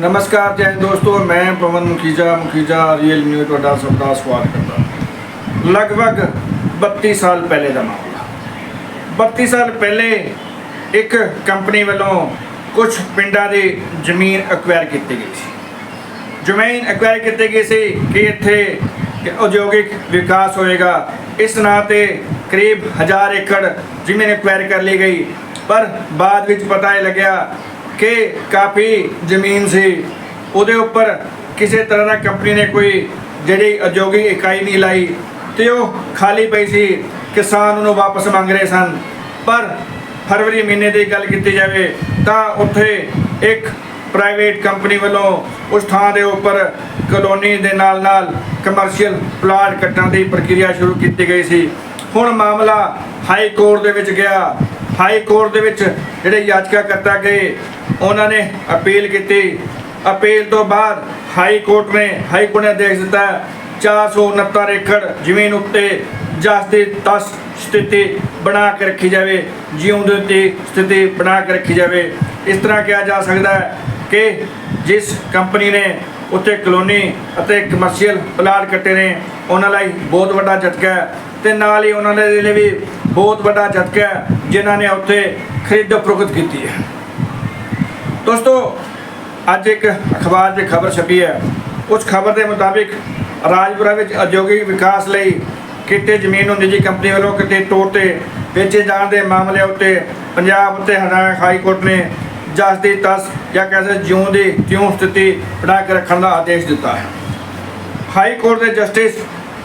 ਨਮਸਕਾਰ, ਜੈ ਦੋਸਤੋ, ਮੈਂ ਪਵਨ ਮੁਖੀਜਾ ਮੁਖੀਜਾ ਰੀਅਲ ਨਿਊਜ਼ ਤੁਹਾਡਾ ਸਭ ਦਾ ਸਵਾਗਤ ਕਰਦਾ ਲਗਭਗ 32 ਸਾਲ ਪਹਿਲੇ ਦਾ ਮਾਮਲਾ। 32 ਸਾਲ ਪਹਿਲੇ ਇੱਕ ਕੰਪਨੀ ਵੱਲੋਂ ਕੁਝ ਪਿੰਡਾਂ ਦੀ ਜ਼ਮੀਨ ਐਕਵਾਇਰ ਕੀਤੀ ਗਈ ਸੀ। ਜ਼ਮੀਨ ਐਕਵਾਇਰ ਕੀਤੀ ਗਈ ਸੀ ਕਿ ਇੱਥੇ ਉਦਯੋਗਿਕ ਵਿਕਾਸ ਹੋਏਗਾ। ਇਸ ਨਾਂ ਤੇ ਕਰੀਬ 1000 ਏਕੜ ਜ਼ਮੀਨ ਐਕਵਾਇਰ ਕਰ ਲਈ ਗਈ। ਪਰ ਬਾਅਦ ਵਿੱਚ ਪਤਾ ਇਹ ਲੱਗਿਆ ਕਿ ਕਾਫੀ ਜ਼ਮੀਨ ਸੀ। ਉਹਦੇ ਉੱਪਰ ਕਿਸੇ ਤਰ੍ਹਾਂ ਦਾ ਕੰਪਨੀ ਨੇ ਕੋਈ ਜਿਹੜੀ ਉਦਯੋਗਿਕ ਇਕਾਈ ਨਹੀਂ ਲਾਈ ਤੇ ਉਹ ਖਾਲੀ ਪਈ ਸੀ। ਕਿਸਾਨ ਉਹਨੂੰ ਵਾਪਸ ਮੰਗ ਰਹੇ ਸਨ। ਪਰ ਫਰਵਰੀ ਮਹੀਨੇ ਦੀ ਗੱਲ ਕੀਤੀ ਜਾਵੇ ਤਾਂ ਉੱਥੇ ਇੱਕ ਪ੍ਰਾਈਵੇਟ ਕੰਪਨੀ ਵੱਲੋਂ ਉਸ ਥਾਂ ਦੇ ਉੱਪਰ ਕਲੋਨੀ ਦੇ ਨਾਲ ਨਾਲ ਕਮਰਸ਼ੀਅਲ ਪਲਾਟ ਕੱਟਣ ਦੀ ਪ੍ਰਕਿਰਿਆ ਸ਼ੁਰੂ ਕੀਤੀ ਗਈ ਸੀ। ਹੁਣ ਮਾਮਲਾ ਹਾਈ ਕੋਰਟ ਦੇ ਵਿੱਚ ਗਿਆ। ਹਾਈ ਕੋਰਟ ਦੇ ਵਿੱਚ ਜਿਹੜੇ ਯਾਚਕਾਕਰਤਾ ਗਏ ਉਹਨਾਂ ਨੇ ਅਪੀਲ ਕੀਤੀ। ਅਪੀਲ ਤੋਂ ਬਾਅਦ ਹਾਈ ਕੋਰਟ ਨੇ ਹਾਈ ਕੋਰਟ ਨੇ ਆਦੇਸ਼ ਦਿੱਤਾ 469 ਏਕੜ ਜ਼ਮੀਨ ਉੱਤੇ ਜਸਦੀ ਤਸ ਸਥਿਤੀ ਬਣਾ ਕੇ ਰੱਖੀ ਜਾਵੇ ਜਿਉਂਦੇ ਉੱਤੇ ਸਥਿਤੀ ਬਣਾ ਕੇ ਰੱਖੀ ਜਾਵੇ। ਇਸ ਤਰ੍ਹਾਂ ਕਿਹਾ ਜਾ ਸਕਦਾ ਹੈ ਕਿ ਜਿਸ ਕੰਪਨੀ ਨੇ ਉੱਤੇ ਕਲੋਨੀ ਅਤੇ ਕਮਰਸ਼ੀਅਲ ਪਲਾਟ ਕੱਟੇ ਨੇ, ਉਹਨਾਂ ਲਈ ਬਹੁਤ ਵੱਡਾ ਝਟਕਾ ਹੈ ਤੇ ਨਾਲ ਹੀ ਉਹਨਾਂ ਦੇ ਲਈ ਵੀ ਬਹੁਤ ਵੱਡਾ ਝਟਕਾ ਹੈ, ਜਿਨ੍ਹਾਂ ਨੇ ਉੱਥੇ ਖਰੀਦ ਫਰੋਖਤ ਕੀਤੀ ਹੈ। ਦੋਸਤੋ, ਅੱਜ ਇੱਕ ਅਖਬਾਰ 'ਚ ਖਬਰ ਛਪੀ ਹੈ। ਉਸ ਖਬਰ ਦੇ ਮੁਤਾਬਿਕ ਰਾਜਪੁਰਾ ਵਿੱਚ ਉਦਯੋਗਿਕ ਵਿਕਾਸ ਲਈ ਕਿਤੇ ਜ਼ਮੀਨ ਨੂੰ ਨਿੱਜੀ ਕੰਪਨੀ ਵੱਲੋਂ ਕਿਤੇ ਤੌਰ ਤੇ ਵੇਚੇ ਜਾਣ ਦੇ ਮਾਮਲੇ ਉੱਤੇ ਪੰਜਾਬ ਅਤੇ ਹਰਿਆਣਾ ਹਾਈ ਕੋਰਟ ਨੇ ਜਸ ਦੀ ਤਸ ਜਾਂ ਕਹਿੰਦੇ ਜਿਉਂ ਦੀ ਤਿਉਂ ਸਥਿਤੀ ਬਣਾ ਕੇ ਰੱਖਣ ਦਾ ਆਦੇਸ਼ ਦਿੱਤਾ ਹੈ। ਹਾਈ ਕੋਰਟ ਦੇ ਜਸਟਿਸ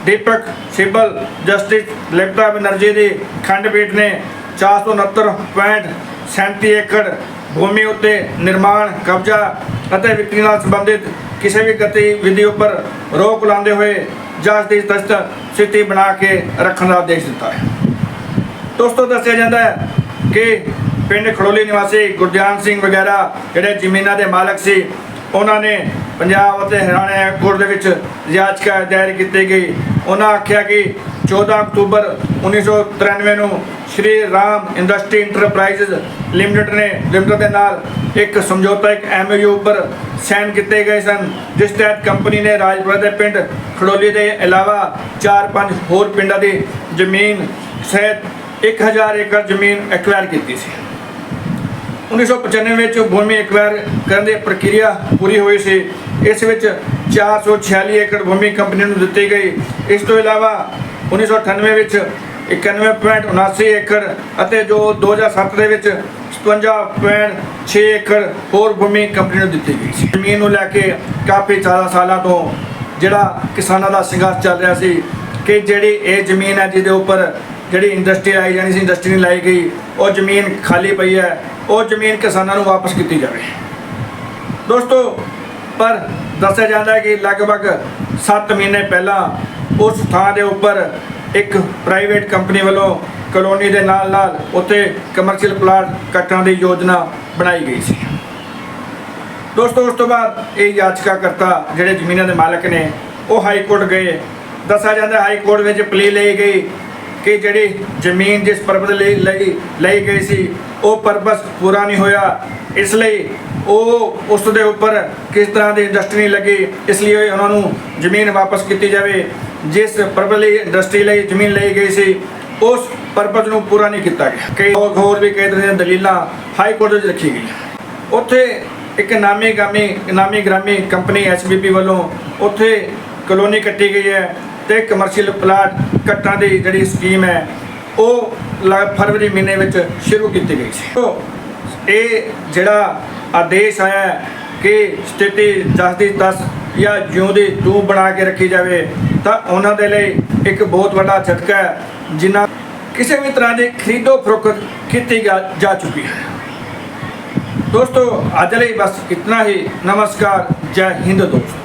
ਦੀਪਕ ਸਿੱਬਲ, ਜਸਟਿਸ ਲਿਪਟਾ ਬਨਰਜੀ ਦੀ ਖੰਡਪੀਠ ਨੇ 469.37 ਏਕੜ ਭੂਮੀ ਉੱਤੇ ਨਿਰਮਾਣ, ਕਬਜ਼ਾ ਅਤੇ ਵਿਕਰੀ ਨਾਲ ਸੰਬੰਧਿਤ ਕਿਸੇ ਵੀ ਗਤੀਵਿਧੀ ਉੱਪਰ ਰੋਕ ਲਾਉਂਦੇ ਹੋਏ ਜਾਂਚ ਦੀ ਤਸਤ ਸਥਿਤੀ ਬਣਾ ਕੇ ਰੱਖਣ ਦਾ ਆਦੇਸ਼ ਦਿੱਤਾ ਹੈ। ਦੋਸਤੋ, ਦੱਸਿਆ ਜਾਂਦਾ ਹੈ ਕਿ ਪਿੰਡ ਖੜੋਲੀ ਨਿਵਾਸੀ ਗੁਰਦਿਆਨ ਸਿੰਘ ਵਗੈਰਾ ਜਿਹੜੇ ਜ਼ਮੀਨਾਂ ਦੇ ਮਾਲਕ ਸੀ, ਉਹਨਾਂ ਨੇ ਪੰਜਾਬ ਅਤੇ ਹਰਿਆਣਾ ਕੋਰਟ ਦੇ ਵਿੱਚ ਯਾਚਕਾ ਦਾਇਰ ਕੀਤੀ ਗਈ। ਉਹਨਾਂ ਆਖਿਆ ਕਿ 14 ਅਕਤੂਬਰ 1993 ਨੂੰ Shri Ram industry enterprises limited ਨੇ ਲਿਮਟਿਡ ਦੇ ਨਾਲ ਇੱਕ ਸਮਝੌਤਾ, ਇੱਕ ਐਮਯੂ ਉੱਪਰ ਸਾਈਨ ਕੀਤੇ ਗਏ ਸਨ, ਜਿਸ ਤਹਿਤ ਕੰਪਨੀ ਨੇ ਰਾਜਪੁਰਾ ਦੇ ਪਿੰਡ ਖੜੋਲੀ ਦੇ ਇਲਾਵਾ 4-5 ਹੋਰ ਪਿੰਡਾਂ ਦੀ ਜ਼ਮੀਨ ਸਹਿਤ 1000 ਏਕੜ ਜ਼ਮੀਨ ਐਕਵਾਇਰ ਕੀਤੀ ਸੀ। 1995 ਵਿੱਚ ਭੂਮੀ ਐਕਵਾਇਰ ਕਰਨ ਦੀ ਪ੍ਰਕਿਰਿਆ ਪੂਰੀ ਹੋਈ ਸੀ। ਇਸ ਵਿੱਚ 446 ਏਕੜ ਭੂਮੀ ਕੰਪਨੀ ਨੂੰ ਦਿੱਤੀ ਗਈ। ਇਸ ਤੋਂ ਇਲਾਵਾ 1998 ਵਿੱਚ 91.79 ਏਕੜ ਅਤੇ ਜੋ 2007 ਦੇ ਵਿੱਚ 57.6 ਏਕੜ ਹੋਰ ਭੂਮੀ ਕੰਪਨੀ ਨੂੰ ਦਿੱਤੀ ਗਈ ਸੀ। ਜ਼ਮੀਨ ਨੂੰ ਲੈ ਕੇ ਕਾਫੀ ਜ਼ਿਆਦਾ ਸਾਲਾਂ ਤੋਂ ਜਿਹੜਾ ਕਿਸਾਨਾਂ ਦਾ ਸੰਘਰਸ਼ ਚੱਲ ਰਿਹਾ ਸੀ ਕਿ ਜਿਹੜੀ ਇਹ ਜ਼ਮੀਨ ਹੈ ਜਿਹਦੇ ਉੱਪਰ ਜਿਹੜੀ ਇੰਡਸਟਰੀ ਆਈ ਜਾਣੀ ਸੀ, ਇੰਡਸਟਰੀ ਨਹੀਂ ਲਾਈ ਗਈ, ਉਹ ਜ਼ਮੀਨ ਖਾਲੀ ਪਈ ਹੈ, ਉਹ ਜ਼ਮੀਨ ਕਿਸਾਨਾਂ ਨੂੰ ਵਾਪਸ ਕੀਤੀ ਜਾਵੇ। ਦੋਸਤੋ ਪਰ ਦੱਸਿਆ ਜਾਂਦਾ ਹੈ ਕਿ ਲਗਭਗ 7 ਮਹੀਨੇ ਪਹਿਲਾਂ ਉਸ ਥਾਂ ਦੇ ਉੱਪਰ ਇੱਕ ਪ੍ਰਾਈਵੇਟ ਕੰਪਨੀ ਵੱਲੋਂ ਕਲੋਨੀ ਦੇ ਨਾਲ ਨਾਲ ਉੱਥੇ ਕਮਰਸ਼ੀਅਲ ਪਲਾਟ ਕੱਟਣ ਦੀ ਯੋਜਨਾ ਬਣਾਈ ਗਈ ਸੀ। ਦੋਸਤੋ, ਉਸ ਤੋਂ ਬਾਅਦ ਇਹ ਯਾਚਕਾਕਰਤਾ ਜਿਹੜੇ ਜ਼ਮੀਨਾਂ ਦੇ ਮਾਲਕ ਨੇ, ਉਹ ਹਾਈ ਕੋਰਟ ਗਏ। ਦੱਸਿਆ ਜਾਂਦਾ ਹਾਈ ਕੋਰਟ ਵਿੱਚ ਪਲੀ ਲਈ ਗਈ ਕਿ ਜਿਹੜੀ ਜ਼ਮੀਨ ਜਿਸ ਪਰਪਸ ਲਈ ਲਈ ਲਈ ਗਈ ਸੀ, ਉਹ ਪਰਪਸ ਪੂਰਾ ਨਹੀਂ ਹੋਇਆ। ਇਸ ਲਈ ਉਹ ਉਸ ਦੇ ਉੱਪਰ ਕਿਸ ਤਰ੍ਹਾਂ ਦੀ ਇੰਡਸਟਰੀ ਨਹੀਂ ਲੱਗੀ, ਇਸ ਲਈ ਉਹਨਾਂ ਨੂੰ ਜ਼ਮੀਨ ਵਾਪਸ ਕੀਤੀ ਜਾਵੇ। ਜਿਸ ਪਰਪਸ ਲਈ ਇੰਡਸਟਰੀ ਲਈ ਜ਼ਮੀਨ ਲਈ ਗਈ ਸੀ, ਉਸ ਪਰਪਸ ਨੂੰ ਪੂਰਾ ਨਹੀਂ ਕੀਤਾ ਗਿਆ। ਕਈ ਹੋਰ- ਹੋਰ ਵੀ ਕਈ ਤਰ੍ਹਾਂ ਦੀਆਂ ਦਲੀਲਾਂ ਹਾਈ ਕੋਰਟ ਵਿੱਚ ਰੱਖੀ ਗਈਆਂ। ਉੱਥੇ ਇੱਕ ਨਾਮੀ ਗਾਮੀ, ਨਾਮੀ ਗ੍ਰਾਮੀ ਕੰਪਨੀ ਐਸਬੀਪੀ ਵੱਲੋਂ ਉੱਥੇ ਕਲੋਨੀ ਕੱਟੀ ਗਈ ਹੈ ਤੇ ਕਮਰਸ਼ੀਅਲ ਪਲਾਟ ਕੱਟਣ ਦੀ ਜਿਹੜੀ ਸਕੀਮ ਹੈ, ਉਹ ਲ- ਫਰਵਰੀ ਮਹੀਨੇ ਵਿੱਚ ਸ਼ੁਰੂ ਕੀਤੀ ਗਈ ਸੀ। ਤੋ ਇਹ ਜਿਹੜਾ ਆਦੇਸ਼ ਆਇਆ ਕਿ ਸਥਿਤੀ ਦਸ ਦੀ ਤਸ ਜਾਂ ਜਿਉਂ ਦੀ ਤੂੰ ਬਣਾ ਕੇ ਰੱਖੀ ਜਾਵੇ, ਤਾਂ ਉਹਨਾਂ ਦੇ ਲਈ ਇੱਕ ਬਹੁਤ ਵੱਡਾ ਝਟਕਾ ਹੈ ਜਿਨ੍ਹਾਂ ਕਿਸੇ ਵੀ ਤਰ੍ਹਾਂ ਦੀ ਖਰੀਦੋ ਫਰੋਖਤ ਕੀਤੀ ਜਾ ਜਾ ਚੁੱਕੀ ਹੈ। ਦੋਸਤੋ, ਅੱਜ ਲਈ ਬਸ ਇਤਨਾ ਹੀ। ਨਮਸਕਾਰ। ਜੈ ਹਿੰਦ ਦੋਸਤੋ।